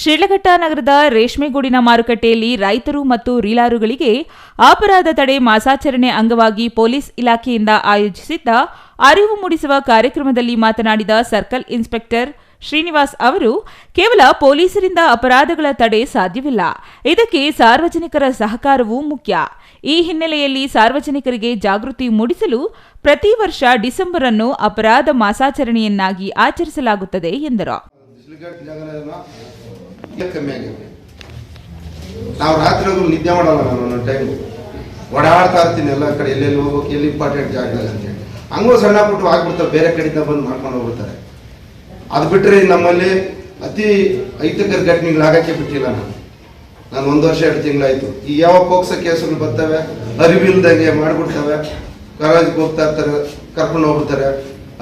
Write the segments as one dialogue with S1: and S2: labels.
S1: ಶಿಡ್ಲಘಟ್ಟ ನಗರದ ರೇಷ್ಮೆಗೂಡಿನ ಮಾರುಕಟ್ಟೆಯಲ್ಲಿ ರೈತರು ಮತ್ತು ರೀಲಾರುಗಳಿಗೆ ಅಪರಾಧ ತಡೆ ಮಾಸಾಚರಣೆ ಅಂಗವಾಗಿ ಪೊಲೀಸ್ ಇಲಾಖೆಯಿಂದ ಆಯೋಜಿಸಿದ್ದ ಅರಿವು ಮೂಡಿಸುವ ಕಾರ್ಯಕ್ರಮದಲ್ಲಿ ಮಾತನಾಡಿದ ಸರ್ಕಲ್ ಇನ್ಸ್ಪೆಕ್ಟರ್ ಶ್ರೀನಿವಾಸ್ ಅವರು, ಕೇವಲ ಪೊಲೀಸರಿಂದ ಅಪರಾಧಗಳ ತಡೆ ಸಾಧ್ಯವಿಲ್ಲ. ಇದಕ್ಕೆ ಸಾರ್ವಜನಿಕರ ಸಹಕಾರವೂ ಮುಖ್ಯ. ಈ ಹಿನ್ನೆಲೆಯಲ್ಲಿ ಸಾರ್ವಜನಿಕರಿಗೆ ಜಾಗೃತಿ ಮೂಡಿಸಲು ಪ್ರತಿ ವರ್ಷ ಡಿಸೆಂಬರ್ ಅನ್ನು ಅಪರಾಧ ಮಾಸಾಚರಣೆಯನ್ನಾಗಿ ಆಚರಿಸಲಾಗುತ್ತದೆ ಎಂದರು.
S2: ಈಗ ಕಮ್ಮಿ ಆಗಿದೆ. ನಾವು ರಾತ್ರಿ ನಿದ್ದೆ ಮಾಡಲ್ಲ ನಾನು ಒಂದೊಂದು ಟೈಮು ಓಡಾಡ್ತಾ ಇರ್ತೀನಿ ಎಲ್ಲ ಕಡೆ, ಎಲ್ಲೆಲ್ಲಿ ಹೋಗ್ಬೇಕು, ಎಲ್ಲಿ ಇಂಪಾರ್ಟೆಂಟ್ ಜಾಗದಲ್ಲಿ ಅಂತೇಳಿ ಹಂಗೂ ಸಣ್ಣ ಪುಟ್ಟು ಆಗ್ಬಿಡ್ತಾವೆ ಬೇರೆ ಕಡೆಯಿಂದ ಬಂದು ಮಾಡ್ಕೊಂಡು ಹೋಗ್ಬಿಡ್ತಾರೆ. ಅದು ಬಿಟ್ಟರೆ ನಮ್ಮಲ್ಲಿ ಅತಿ ಐತಕರ ಘಟನೆಗಳು ಆಗಕ್ಕೆ ಬಿಟ್ಟಿಲ್ಲ ನಾನು. ನಾನು ಒಂದು ವರ್ಷ, ಎರಡು ತಿಂಗಳಾಯಿತು. ಈ ಯಾವ ಪೋಕ್ಸ ಕೇಸುಗಳು ಬರ್ತವೆ, ಅರಿವಿಲ್ದಂಗೆ ಮಾಡಿಬಿಡ್ತವೆ, ಕಾಲೇಜಿಗೆ ಹೋಗ್ತಾ ಇರ್ತಾರೆ, ಕರ್ಕೊಂಡು ಹೋಗ್ಬಿಡ್ತಾರೆ.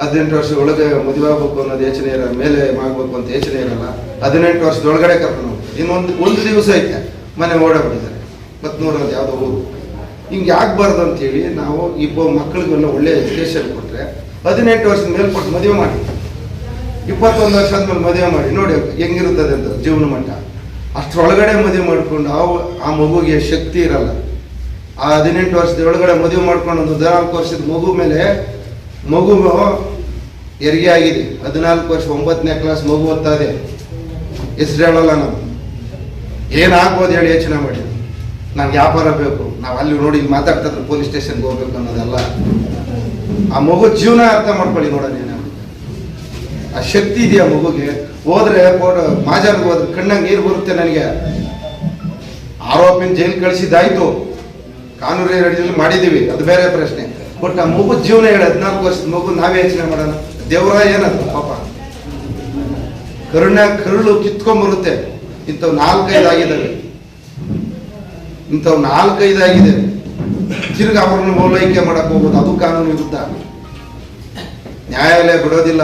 S2: ಹದಿನೆಂಟು ವರ್ಷ ಒಳಗೆ ಮದುವೆ ಆಗ್ಬೇಕು ಅನ್ನೋದು ಯೋಚನೆ ಇರಲ್ಲ ಮೇಲೆ ಮಾಡಬೇಕು ಅಂತ ಯೋಚನೆ ಇರಲ್ಲ. ಹದಿನೆಂಟು ವರ್ಷದೊಳಗಡೆ ಕರ್ಕೊಂಡು ಇನ್ನೊಂದು, ಒಂದು ದಿವಸ ಐತೆ. ಮನೆ ಓಡಾಡ್ಬಿಟ್ಟಿದ್ದಾರೆ. ಮತ್ನೂರು ಅಂತ ಯಾವುದೋ ಊರು. ಹಿಂಗೆ ಆಗ್ಬಾರ್ದು ಅಂತೇಳಿ ನಾವು ಇಬ್ಬ ಮಕ್ಕಳಿಗೆಲ್ಲ ಒಳ್ಳೆ ಎಜುಕೇಶನ್ ಕೊಟ್ಟರೆ ಹದಿನೆಂಟು ವರ್ಷದ ಮೇಲೆ ಕೊಟ್ಟು ಮದುವೆ ಮಾಡಿ. ಇಪ್ಪತ್ತೊಂದು ವರ್ಷ ಆದ್ಮೇಲೆ ಮದುವೆ ಮಾಡಿ. ನೋಡಿ ಹೆಂಗಿರುತ್ತದೆ ಅಂತ ಜೀವನ ಮಟ್ಟ. ಅಷ್ಟರೊಳಗಡೆ ಮದುವೆ ಮಾಡಿಕೊಂಡು ಆ ಆ ಮಗುಗೆ ಶಕ್ತಿ ಇರಲ್ಲ. ಆ ಹದಿನೆಂಟು ವರ್ಷದ ಒಳಗಡೆ ಮದುವೆ ಮಾಡ್ಕೊಂಡು ಒಂದು ಹದಿನಾಲ್ಕು ವರ್ಷದ ಮಗು ಮೇಲೆ ಮಗು ಹೆರಿಗೆ ಆಗಿದೆ. ಹದಿನಾಲ್ಕು ವರ್ಷ, ಒಂಬತ್ತನೇ ಕ್ಲಾಸ್ ಮಗು ಓದ್ತಾ ಇದೆ ಹೆಸರು ಹೇಳಲ್ಲ ನಾವು ಏನಾಗ್ಬೋದು ಹೇಳಿ ಯೋಚನೆ ಮಾಡಿ. ನಂಗೆ ವ್ಯಾಪಾರ ಬೇಕು. ನಾವು ಅಲ್ಲಿ ನೋಡಿ ಮಾತಾಡ್ತಾ ಪೊಲೀಸ್ ಸ್ಟೇಷನ್ಗೆ ಹೋಗ್ಬೇಕು ಅನ್ನೋದಲ್ಲ. ಆ ಮಗು ಜೀವನ ಅರ್ಥ ಮಾಡ್ಕೊಳ್ಳಿ ನೋಡೋಣ ಆ ಶಕ್ತಿ ಇದೆಯಾ ಮಗುಗೆ? ಹೋದ್ರೆ ಮಾಜಾರ್ಗೆ ಹೋದ್ರೆ ಕಣ್ಣಂಗೆ ನೀರು ಬರುತ್ತೆ ನನಗೆ. ಆರೋಪಿನ ಜೈಲ್ ಕಳಿಸಿದ್ದಾಯ್ತು. ಕಾನೂನು ಅಡಿಯಲ್ಲಿ ಮಾಡಿದ್ದೀವಿ. ಅದು ಬೇರೆ ಪ್ರಶ್ನೆ. ಬಟ್ ಆ ಮಗು ಜೀವನ ಹೇಳಿ ಹದಿನಾಲ್ಕು ವರ್ಷದ ಮಗು ನಾವೇ ಯೋಚನೆ ಮಾಡೋಣ. ದೇವರ ಏನದು ಪಾಪ? ಕರುಣ, ಕರುಳು ಕಿತ್ಕೊಂಡ್ಬರುತ್ತೆ. ಇಂಥವು ನಾಲ್ಕೈದು ಆಗಿದ್ದಾವೆ ಇಂಥವು ನಾಲ್ಕೈದು ಆಗಿದೆ ತಿರ್ಗಿ ಅವ್ರನ್ನ ಓಲೈಕೆ ಮಾಡಕ್ ಹೋಗ್ಬೋದು. ಅದು ಕಾನೂನು ವಿರುದ್ಧ. ನ್ಯಾಯಾಲಯ ಬಿಡೋದಿಲ್ಲ.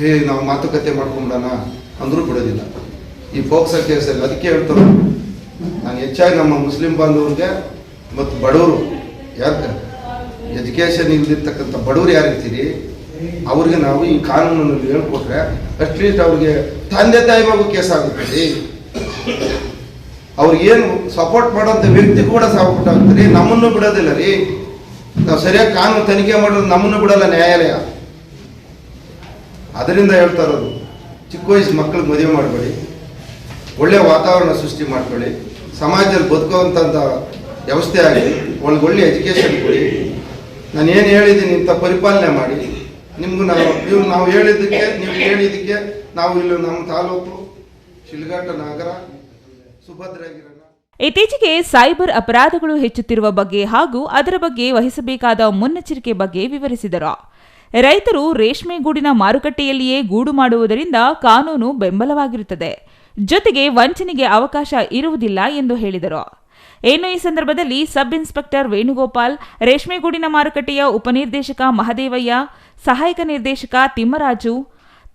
S2: ಏ, ನಾವು ಮಾತುಕತೆ ಮಾಡ್ಕೊಂಬಿಡೋಣ ಅಂದ್ರೂ ಬಿಡೋದಿಲ್ಲ. ಈ ಫೋಕ್ಸ ಕೇಸಲ್ಲಿ ಅದಕ್ಕೆ ಹೇಳ್ತಾರೆ. ನಾನು ಹೆಚ್ಚಾಗಿ ನಮ್ಮ ಮುಸ್ಲಿಂ ಬಾಂಧವರಿಗೆ ಮತ್ತು ಬಡವರು ಯಾಕೆ ಎಜುಕೇಷನ್ ಇಲ್ದಿರ್ತಕ್ಕಂಥ ಬಡವರು ಯಾರಿರ್ತೀರಿ ಅವ್ರಿಗೆ ನಾವು ಈ ಕಾನೂನನ್ನು ಹೇಳ್ಕೊಟ್ರೆ ಅಟ್ಲೀಸ್ಟ್ ಅವ್ರಿಗೆ ತಂದೆ ತಾಯಿ ಮಗು ಕೇಸ್ ಆಗುತ್ತದೆ ಅವ್ರಿಗೇನು ಸಪೋರ್ಟ್ ಮಾಡೋಂಥ ವ್ಯಕ್ತಿ ಕೂಡ ಸಾವುಪಟ್ಟಾಗುತ್ತೆ ರೀ ನಮ್ಮನ್ನು ಬಿಡೋದಿಲ್ಲ ರೀ. ನಾವು ಸರಿಯಾಗಿ ಕಾನೂನು ತನಿಖೆ ಮಾಡೋದು ನಮ್ಮನ್ನು ಬಿಡಲ್ಲ ನ್ಯಾಯಾಲಯ. ಅದರಿಂದ ಹೇಳ್ತಾ ಇರೋದು, ಚಿಕ್ಕ ವಯಸ್ಸು ಮಕ್ಕಳಿಗೆ ಮದುವೆ ಮಾಡಬೇಡಿ. ಒಳ್ಳೆ ವಾತಾವರಣ ಸೃಷ್ಟಿ ಮಾಡ್ಕೊಳ್ಳಿ ಸಮಾಜದಲ್ಲಿ ಬದುಕುವಂಥ ವ್ಯವಸ್ಥೆ ಆಗಲಿ ಒಳ್ಳೆ ಒಳ್ಳೆ ಎಜುಕೇಷನ್ ಕೊಡಿ. ನಾನು ಏನು ಹೇಳಿದ್ದೀನಿ ಇಂಥ ಪರಿಪಾಲನೆ ಮಾಡಿ. ನಿಮ್ಗೂ ನಾವು ನೀವು ನಾವು ಹೇಳಿದ್ದಕ್ಕೆ, ನೀವು ಹೇಳಿದ್ದಕ್ಕೆ ನಾವು ಇಲ್ಲಿ ನಮ್ಮ ತಾಲೂಕು ಶಿಲ್ಘಾಟ ನಗರ ಸುಭದ್ರಾಗಿರ
S1: ಇತ್ತೀಚೆಗೆ ಸೈಬರ್ ಅಪರಾಧಗಳು ಹೆಚ್ಚುತ್ತಿರುವ ಬಗ್ಗೆ ಹಾಗೂ ಅದರ ಬಗ್ಗೆ ವಹಿಸಬೇಕಾದ ಮುನ್ನೆಚ್ಚರಿಕೆ ಬಗ್ಗೆ ವಿವರಿಸಿದರು. ರೈತರು ರೇಷ್ಮೆ ಗೂಡಿನ ಮಾರುಕಟ್ಟೆಯಲ್ಲಿಯೇ ಗೂಡು ಮಾಡುವುದರಿಂದ ಕಾನೂನು ಬೆಂಬಲವಾಗಿರುತ್ತದೆ. ಜೊತೆಗೆ ವಂಚನೆಗೆ ಅವಕಾಶ ಇರುವುದಿಲ್ಲ ಎಂದು ಹೇಳಿದರು. ಇನ್ನು ಈ ಸಂದರ್ಭದಲ್ಲಿ ಸಬ್ ಇನ್ಸ್ಪೆಕ್ಟರ್ ವೇಣುಗೋಪಾಲ್ ರೇಷ್ಮೆಗೂಡಿನ ಮಾರುಕಟ್ಟೆಯ ಉಪನಿರ್ದೇಶಕ ಮಹದೇವಯ್ಯ, ಸಹಾಯಕ ನಿರ್ದೇಶಕ Thimmaraju,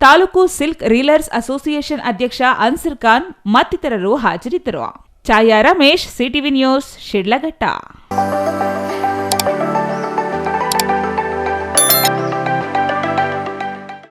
S1: taluk silk reelers association ಅಧ್ಯಕ್ಷ ಅನ್ಸರ್ ಖಾನ್ ಮತ್ತಿತರರು ಹಾಜರಿದ್ದರು. ಛಾಯಾ ರಮೇಶ್, ಸಿಟಿವಿ ನ್ಯೂಸ್, ಶಿಡ್ಲಘಟ್ಟ.